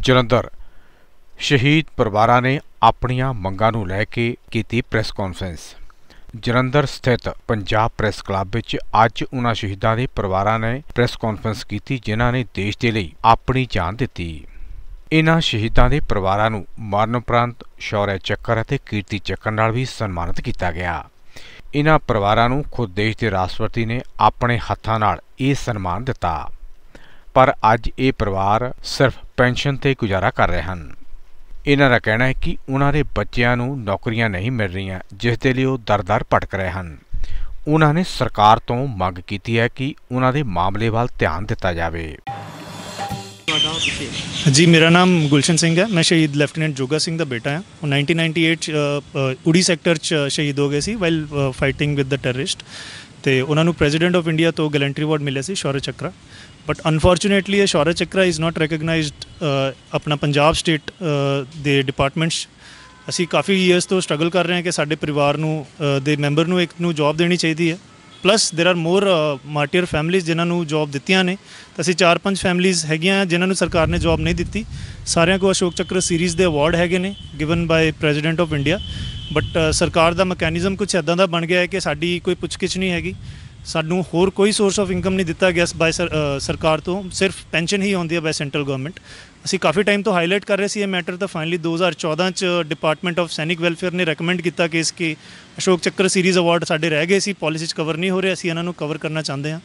ਜਲੰਧਰ। ਸ਼ਹੀਦ ਪਰਿਵਾਰਾਂ ਨੇ ਆਪਣੀਆਂ ਮੰਗਾਂ ਨੂੰ ਲੈ ਕੇ ਕੀਤੀ ਪ੍ਰੈਸ ਕਾਨਫਰੰਸ। ਜਲੰਧਰ ਸਥਿਤ ਪੰਜਾਬ ਪ੍ਰੈਸ ਕਲੱਬ ਵਿੱਚ ਅੱਜ ਉਹਨਾਂ ਸ਼ਹੀਦਾਂ ਦੇ ਪਰਿਵਾਰਾਂ ਨੇ ਪ੍ਰੈਸ ਕਾਨਫਰੰਸ ਕੀਤੀ, ਜਿਨ੍ਹਾਂ ਨੇ ਦੇਸ਼ ਦੇ ਲਈ ਆਪਣੀ ਜਾਨ ਦਿੱਤੀ। ਇਨ੍ਹਾਂ ਸ਼ਹੀਦਾਂ ਦੇ ਪਰਿਵਾਰਾਂ ਨੂੰ ਮਰਨ ਉਪਰੰਤ ਸ਼ੌਰਯ ਚੱਕਰ ਅਤੇ ਕੀਰਤੀ ਚੱਕਰ ਨਾਲ ਵੀ ਸਨਮਾਨਿਤ ਕੀਤਾ ਗਿਆ। ਇਨ੍ਹਾਂ ਪਰਿਵਾਰਾਂ ਨੂੰ ਖੁਦ ਦੇਸ਼ ਦੇ ਰਾਸ਼ਟਰਪਤੀ ਨੇ ਆਪਣੇ ਹੱਥਾਂ ਨਾਲ ਇਹ ਸਨਮਾਨ ਦਿੱਤਾ। ਪਰ ਅੱਜ ਇਹ ਪਰਿਵਾਰ ਸਿਰਫ ਪੈਨਸ਼ਨ ਤੇ ਗੁਜ਼ਾਰਾ ਕਰ ਰਹੇ ਹਨ। ਇਹਨਾਂ ਦਾ ਕਹਿਣਾ ਹੈ ਕਿ ਉਹਨਾਂ ਦੇ ਬੱਚਿਆਂ ਨੂੰ ਨੌਕਰੀਆਂ ਨਹੀਂ ਮਿਲ ਰਹੀਆਂ ਜਿਸ ਦੇ ਲਈ ਉਹ ਦਰ-ਦਰ ਭਟਕ ਰਹੇ ਹਨ। ਉਹਨਾਂ ਨੇ ਸਰਕਾਰ ਤੋਂ ਮੰਗ ਕੀਤੀ ਹੈ ਕਿ ਉਹਨਾਂ ਦੇ ਮਾਮਲੇ ਵੱਲ ਧਿਆਨ ਦਿੱਤਾ ਜਾਵੇ। ਜੀ ਮੇਰਾ ਨਾਮ ਗੁਲਸ਼ਨ ਸਿੰਘ ਹੈ। ਮੈਂ ਸ਼ਹੀਦ ਲੈਫਟੀਨੈਂਟ ਜੋਗਾ ਸਿੰਘ ਦਾ ਬੇਟਾ ਹਾਂ। ਉਹ 1998 ਚ ਉੜੀ ਸੈਕਟਰ ਚ ਸ਼ਹੀਦ ਹੋ ਗਏ ਸੀ while fighting with the terrorist ਤੇ ਉਹਨਾਂ ਨੂੰ ਪ੍ਰੈਜ਼ੀਡੈਂਟ ਆਫ ਇੰਡੀਆ ਤੋਂ ਗੈਲੈਂਟਰੀ ਅਵਾਰਡ ਮਿਲਿਆ ਸੀ ਸ਼ੌਰਯ ਚੱਕਰਾ। ਬਟ ਅਨਫੋਰਚੂਨੇਟਲੀ ਇਹ ਸ਼ੌਰਯ ਚੱਕਰਾ ਇਜ਼ ਨਾਟ ਰੈਕਗਨਾਈਜ਼ਡ ਆਪਣਾ ਪੰਜਾਬ ਸਟੇਟ ਦੇ ਡਿਪਾਰਟਮੈਂਟਸ ਅਸੀਂ ਕਾਫੀ ਇਅਰਸ ਤੋਂ ਸਟਰਗਲ ਕਰ ਰਹੇ ਹਾਂ ਕਿ ਸਾਡੇ ਪਰਿਵਾਰ ਨੂੰ ਅ, ਦੇ ਮੈਂਬਰ ਨੂੰ ਇੱਕ ਨੂੰ ਜੌਬ ਦੇਣੀ ਚਾਹੀਦੀ ਹੈ plus there are more martyr families ਜਿਨ੍ਹਾਂ ਨੂੰ ਜੌਬ ਦਿੱਤੀਆਂ ਨੇ ਤਾਂ ਅਸੀਂ ਚਾਰ ਪੰਜ ਫੈਮਿਲੀਜ਼ ਹੈਗੀਆਂ ਜਿਨ੍ਹਾਂ ਨੂੰ ਸਰਕਾਰ ਨੇ ਜੌਬ ਨਹੀਂ ਦਿੱਤੀ ਸਾਰਿਆਂ ਕੋਲ ਅਸ਼ੋਕ ਚੱਕਰ ਸੀਰੀਜ਼ ਦੇ ਅਵਾਰਡ ਹੈਗੇ ਨੇ given by President of India but ਸਰਕਾਰ ਦਾ ਮੈਕੈਨਿਜ਼ਮ ਕੁਝ ਐਦਾਂ ਦਾ ਬਣ ਗਿਆ ਹੈ ਕਿ ਸਾਡੀ ਕੋਈ ਪੁੱਛਗਿੱਛ ਨਹੀਂ ਹੈਗੀ ਸਾਨੂੰ ਹੋਰ ਕੋਈ ਸੋਰਸ ਆਫ ਇਨਕਮ ਨਹੀਂ ਦਿੱਤਾ ਗਿਆ ਬਾਈ ਸਰਕਾਰ ਤੋਂ। ਸਿਰਫ ਪੈਨਸ਼ਨ ਹੀ ਆਉਂਦੀ ਹੈ ਬਾਈ ਸੈਂਟਰਲ ਗਵਰਨਮੈਂਟ ਅਸੀਂ ਕਾਫੀ ਟਾਈਮ ਤੋਂ ਹਾਈਲਾਈਟ ਕਰ ਰਹੇ ਸੀ ਇਹ ਮੈਟਰ ਤਾਂ ਫਾਈਨਲੀ 2014 ਚ ਡਿਪਾਰਟਮੈਂਟ ਆਫ ਸੈਨਿਕ ਵੈਲਫੇਅਰ ਨੇ ਰეკਮੈਂਡ ਕੀਤਾ ਕਿ ਇਸ ਕੀ ਅਸ਼ੋਕ ਚੱਕਰ ਸੀਰੀਜ਼ ਅਵਾਰਡ ਸਾਡੇ ਰਹਿ ਗਏ ਸੀ ਪਾਲਿਸੀ ਚ ਕਵਰ ਨਹੀਂ ਹੋ ਰਹੇ, ਅਸੀਂ ਇਹਨਾਂ ਨੂੰ ਕਵਰ ਕਰਨਾ ਚਾਹੁੰਦੇ ਹਾਂ।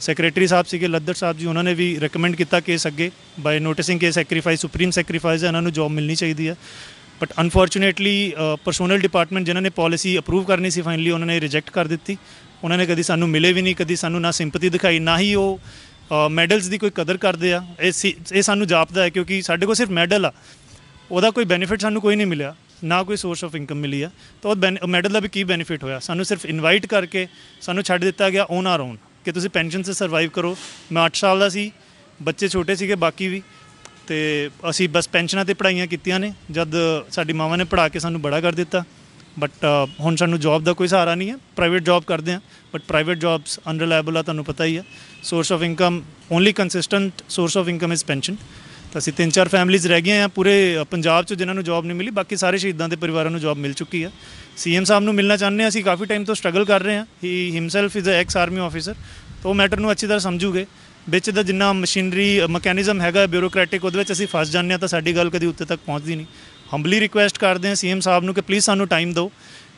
ਸੈਕਟਰੀ ਸਾਹਿਬ ਸੀਗੇ ਲੱਦਰ ਸਾਹਿਬ ਜੀ, ਉਹਨਾਂ ਨੇ ਵੀ ਰეკਮੈਂਡ ਕੀਤਾ ਕੇਸ ਅੱਗੇ। ਬਾਈ ਨੋਟਿਸਿੰਗ ਕੇ ਸੈਕਰੀਫਾਈਸ ਸੁਪਰੀਮ ਸੈਕਰੀਫਾਈਸ ਹੈ, ਇਹਨਾਂ ਨੂੰ ਜੌਬ ਮਿਲਣੀ ਚਾਹੀਦੀ ਹੈ। ਬਟ ਅਨਫੋਰਚੂਨੇਟਲੀ ਪਰਸੋਨਲ ਡਿਪਾਰਟਮੈਂਟ ਜਿਨ੍ਹਾਂ ਨੇ ਪਾਲਿਸੀ ਅਪਰੂਵ ਕਰਨੀ ਸੀ ਫਾਈਨਲੀ ਉਹਨਾਂ ਨੇ ਰਿਜੈਕਟ ਕਰ ਦਿੱਤੀ। ਉਹਨਾਂ ਨੇ ਕਦੀ ਸਾਨੂੰ ਮਿਲੇ ਵੀ ਨਹੀਂ, ਕਦੀ ਸਾਨੂੰ ਨਾ ਸਿੰਪਥੀ ਦਿਖਾਈ, ਨਾ ਹੀ ਉਹ ਮੈਡਲਸ ਦੀ ਕੋਈ ਕਦਰ ਕਰਦੇ ਆ। ਇਹ ਸੀ- ਇਹ ਸਾਨੂੰ ਜਾਪਦਾ ਹੈ ਕਿਉਂਕਿ ਸਾਡੇ ਕੋਲ ਸਿਰਫ ਮੈਡਲ ਆ। ਉਹਦਾ ਕੋਈ ਬੈਨੀਫਿਟ ਸਾਨੂੰ ਕੋਈ ਨਹੀਂ ਮਿਲਿਆ, ਨਾ ਕੋਈ ਸੋਰਸ ਆਫ ਇਨਕਮ ਮਿਲੀ ਆ। ਤਾਂ ਉਹ ਮੈਡਲ ਦਾ ਵੀ ਕੀ ਬੈਨੀਫਿਟ ਹੋਇਆ? ਸਾਨੂੰ ਸਿਰਫ ਇਨਵਾਈਟ ਕਰਕੇ ਸਾਨੂੰ ਛੱਡ ਦਿੱਤਾ ਗਿਆ ਓਨ ਆਰ ਓਨ ਕਿ ਤੁਸੀਂ ਪੈਨਸ਼ਨ ਸੇ ਸਰਵਾਈਵ ਕਰੋ। ਮੈਂ 8 ਸਾਲ ਦਾ ਸੀ, ਬੱਚੇ ਛੋਟੇ ਸੀਗੇ, ਬਾਕੀ ਵੀ। ਤੇ ਅਸੀਂ ਬਸ ਪੈਨਸ਼ਨਾਂ ਤੇ ਪੜਾਈਆਂ ਕੀਤੀਆਂ ਨੇ, ਜਦ ਸਾਡੀ ਮਾਵਾਂ ਨੇ ਪੜਾ ਕੇ ਸਾਨੂੰ ਬੜਾ ਕਰ ਦਿੱਤਾ। ਬਟ uh, ਹੁਣ ਸਾਨੂੰ ਜੌਬ ਦਾ ਕੋਈ ਸਹਾਰਾ ਨਹੀਂ ਹੈ। ਪ੍ਰਾਈਵੇਟ ਜੌਬ ਕਰਦੇ ਹਾਂ ਬਟ ਪ੍ਰਾਈਵੇਟ ਜੌਬਸ ਅਨਰਿਲਾਇਬਲ ਆ, ਤੁਹਾਨੂੰ ਪਤਾ ਹੀ ਆ source of income only consistent source of income is pension ਤਾਂ ਅਸੀਂ ਤਿੰਨ ਚਾਰ ਫੈਮਿਲੀਜ਼ ਰਹਿ ਗਏ ਆ ਪੂਰੇ ਪੰਜਾਬ 'ਚ ਜਿਨ੍ਹਾਂ ਨੂੰ ਜੌਬ ਨਹੀਂ ਮਿਲੀ, ਬਾਕੀ ਸਾਰੇ ਸ਼ਹੀਦਾਂ ਦੇ ਪਰਿਵਾਰਾਂ ਨੂੰ ਜੌਬ ਮਿਲ ਚੁੱਕੀ ਆ ਸੀਐਮ ਸਾਹਿਬ ਨੂੰ ਮਿਲਣਾ ਚਾਹੁੰਦੇ ਹਾਂ ਅਸੀਂ, ਕਾਫੀ ਟਾਈਮ ਤੋਂ ਸਟਰਗਲ ਕਰ ਰਹੇ ਹਾਂ। He himself is a ex army officer ਤਾਂ ਉਹ ਮੈਟਰ ਨੂੰ ਅੱਛੀ ਤਰ੍ਹਾਂ ਸਮਝੂਗੇ। ਵਿੱਚ ਦਾ ਜਿੰਨਾ ਮਸ਼ੀਨਰੀ ਮਕੈਨਿਜ਼ਮ ਹੈਗਾ ਬਿਊਰੋਕ੍ਰੈਟਿਕ ਉਹਦੇ ਵਿੱਚ ਅਸੀਂ ਫਸ ਜਾਂਦੇ ਹਾਂ, ਤਾਂ ਸਾਡੀ ਗੱਲ ਕਦੀ ਉੱਤੇ ਤੱਕ ਪਹੁੰਚਦੀ ਨਹੀਂ। ਹੰਬਲੀ ਰਿਕੁਐਸਟ ਕਰਦੇ ਹਾਂ ਸੀਐਮ ਸਾਹਿਬ ਨੂੰ ਕਿ ਪਲੀਜ਼ ਸਾਨੂੰ ਟਾਈਮ ਦਿਓ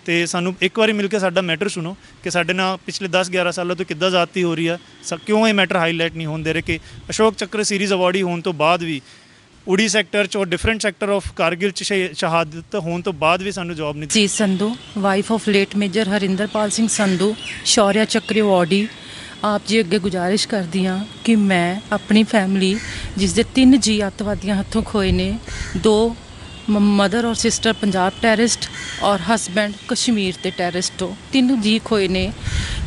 ਤੇ ਸਾਨੂੰ ਇੱਕ ਵਾਰੀ ਮਿਲ ਕੇ ਸਾਡਾ ਮੈਟਰ ਸੁਣੋ ਕਿ ਸਾਡੇ ਨਾਲ ਪਿਛਲੇ 10 11 ਸਾਲਾਂ ਤੋਂ ਕਿੱਦਾਂ ਜ਼ਿਆਦਤੀ ਹੋ ਰਹੀ ਆ, ਸ- ਕਿਉਂ ਇਹ ਮੈਟਰ ਹਾਈਲਾਈਟ ਨਹੀਂ ਹੋਣ ਦੇ ਰਹੇ ਕਿ ਅਸ਼ੋਕ ਚੱਕਰ ਸੀਰੀਜ਼ ਅਵਾਰਡੀ ਹੋਣ ਤੋਂ ਬਾਅਦ ਵੀ ਉੜੀ ਸੈਕਟਰ ਚ ਔਰ ਡਿਫਰੈਂਟ ਸੈਕਟਰ ਆਫ ਕਾਰਗਿਲ ਚ ਸ਼ਹੀ- ਸ਼ਹਾਦਤ ਹੋਣ ਤੋਂ ਬਾਅਦ ਵੀ ਸਾਨੂੰ ਜੌਬ ਨਹੀਂ ਜੀ Sandhu wife of late major Harinderpal Singh Sandhu, Shaurya Chakra awardee ਆਪ ਜੀ ਅੱਗੇ ਗੁਜ਼ਾਰਿਸ਼ ਕਰਦੀ ਹਾਂ ਕਿ ਮੈਂ ਆਪਣੀ ਫੈਮਿਲੀ ਜਿਸ ਦੇ ਤਿੰਨ ਜੀ ਅੱਤਵਾਦੀਆਂ ਹੱਥੋਂ ਖੋਏ ਨੇ, ਦੋ ਮਦਰ ਔਰ ਸਿਸਟਰ ਪੰਜਾਬ ਟੈਰਰਿਸਟ ਔਰ ਹਸਬੈਂਡ ਕਸ਼ਮੀਰ ਤੇ ਟੈਰਰਿਸਟ ਹੋ। ਤਿੰਨ ਜੀ ਖੋਏ ਨੇ।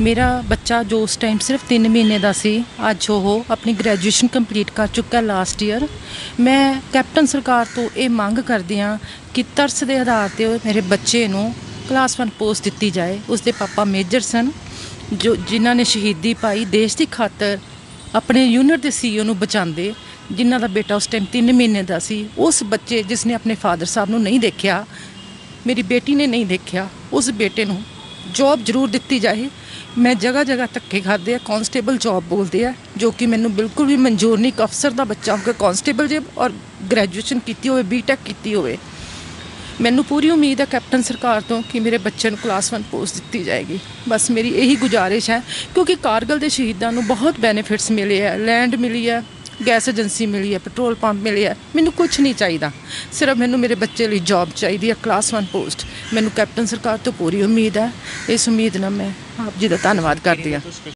ਮੇਰਾ ਬੱਚਾ ਜੋ ਉਸ ਟਾਈਮ ਸਿਰਫ 3 ਮਹੀਨੇ ਦਾ ਸੀ, ਅੱਜ ਉਹ ਆਪਣੀ ਗ੍ਰੈਜੂਏਸ਼ਨ ਕੰਪਲੀਟ ਕਰ ਚੁੱਕਾ ਲਾਸਟ ਈਅਰ ਮੈਂ ਕੈਪਟਨ ਸਰਕਾਰ ਤੋਂ ਇਹ ਮੰਗ ਕਰਦੀ ਹਾਂ ਕਿ ਤਰਸ ਦੇ ਆਧਾਰ ਤੇ ਮੇਰੇ ਬੱਚੇ ਨੂੰ ਕਲਾਸ 1 ਪੋਸਟ ਦਿੱਤੀ ਜਾਏ। ਉਸ ਦੇ ਪਾਪਾ ਮੇਜਰ ਸਨ, ਜੋ ਜਿਨ੍ਹਾਂ ਨੇ ਸ਼ਹੀਦੀ ਪਾਈ। ਦੇਸ਼ ਦੀ ਖਾਤਰ ਆਪਣੇ ਯੂਨਿਟ ਦੇ ਸੀਈਓ ਨੂੰ ਬਚਾਉਂਦੇ, ਜਿਨ੍ਹਾਂ ਦਾ ਬੇਟਾ ਉਸ ਟਾਈਮ 3 ਮਹੀਨੇ ਦਾ ਸੀ, ਉਸ ਬੱਚੇ ਜਿਸ ਨੇ ਆਪਣੇ ਫਾਦਰ ਸਾਹਿਬ ਨੂੰ ਨਹੀਂ ਦੇਖਿਆ, ਮੇਰੀ ਬੇਟੀ ਨੇ ਨਹੀਂ ਦੇਖਿਆ, ਉਸ ਬੇਟੇ ਨੂੰ ਜੌਬ ਜ਼ਰੂਰ ਦਿੱਤੀ ਜਾਏ। ਮੈਂ ਜਗ੍ਹਾ ਜਗ੍ਹਾ ਧੱਕੇ ਖਾਦੇ ਆ ਕਾਂਸਟੇਬਲ ਜੌਬ ਬੋਲਦੇ ਆ, ਜੋ ਕਿ ਮੈਨੂੰ ਬਿਲਕੁਲ ਵੀ ਮਨਜ਼ੂਰ ਨਹੀਂ ਇੱਕ ਅਫਸਰ ਦਾ ਬੱਚਾ ਹੋ ਕੇ ਕਾਂਸਟੇਬਲ ਜੇ ਔਰ ਗ੍ਰੈਜੂਏਸ਼ਨ ਕੀਤੀ ਹੋਵੇ ਬੀਟੈਕ ਕੀਤੀ ਹੋਵੇ। ਮੈਨੂੰ ਪੂਰੀ ਉਮੀਦ ਹੈ ਕੈਪਟਨ ਸਰਕਾਰ ਤੋਂ ਕਿ ਮੇਰੇ ਬੱਚੇ ਨੂੰ ਕਲਾਸ 1 ਪੋਸਟ ਦਿੱਤੀ ਜਾਏਗੀ। ਬਸ ਮੇਰੀ ਇਹੀ ਗੁਜ਼ਾਰਿਸ਼ ਹੈ, ਕਿਉਂਕਿ ਕਾਰਗਲ ਦੇ ਸ਼ਹੀਦਾਂ ਨੂੰ ਬਹੁਤ ਬੈਨੀਫਿਟਸ ਮਿਲੇ ਹੈ। ਲੈਂਡ ਮਿਲੀ ਹੈ ਗੈਸ ਏਜੰਸੀ ਮਿਲੀ ਹੈ ਪੈਟਰੋਲ ਪੰਪ ਮਿਲੇ ਹੈ। ਮੈਨੂੰ ਕੁਝ ਨਹੀਂ ਚਾਹੀਦਾ। ਸਿਰਫ ਮੈਨੂੰ ਮੇਰੇ ਬੱਚੇ ਲਈ ਜੌਬ ਚਾਹੀਦੀ ਹੈ ਕਲਾਸ 1 ਪੋਸਟ ਮੈਨੂੰ ਕੈਪਟਨ ਸਰਕਾਰ ਤੋਂ ਪੂਰੀ ਉਮੀਦ ਹੈ। ਇਸ ਉਮੀਦ ਨਾਲ ਮੈਂ ਆਪ ਜੀ ਦਾ ਧੰਨਵਾਦ ਕਰਦੀ ਹਾਂ।